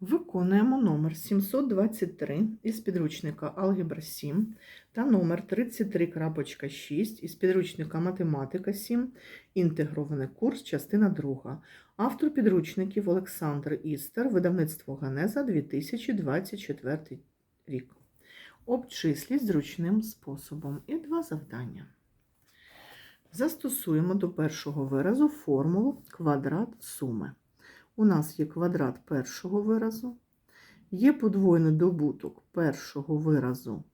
Виконуємо номер 723 із підручника Алгебра 7 та номер 33.6 із підручника Математика 7, інтегрований курс, частина 2. Автор підручників Олександр Істер, видавництво Генеза 2024 рік. Обчисліть зручним способом. І два завдання. Застосуємо до першого виразу формулу квадрат суми. У нас є квадрат першого виразу, є подвоєний добуток першого виразу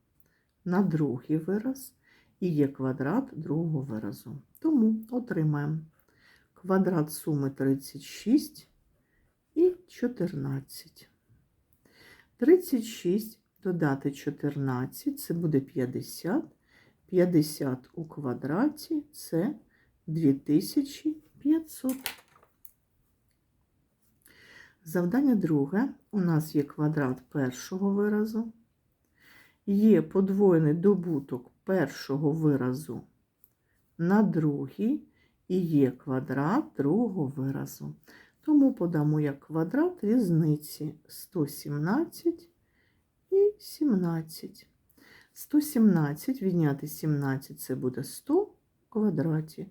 на другий вираз, і є квадрат другого виразу. Тому отримаємо квадрат суми 36 і 14. 36 додати 14 це буде 50. 50 у квадраті це 2500. Завдання друге. У нас є квадрат першого виразу, є подвоєний добуток першого виразу на другий і є квадрат другого виразу. Тому подамо як квадрат різниці 117 і 17. 117 відняти 17 це буде 100 у квадраті.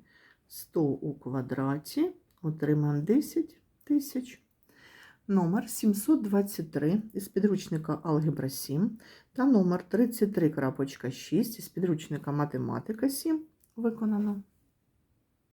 100 у квадраті отримаємо 10 тисяч. Номер 723 із підручника Алгебра 7 та номер 33.6 із підручника Математика 7 виконано.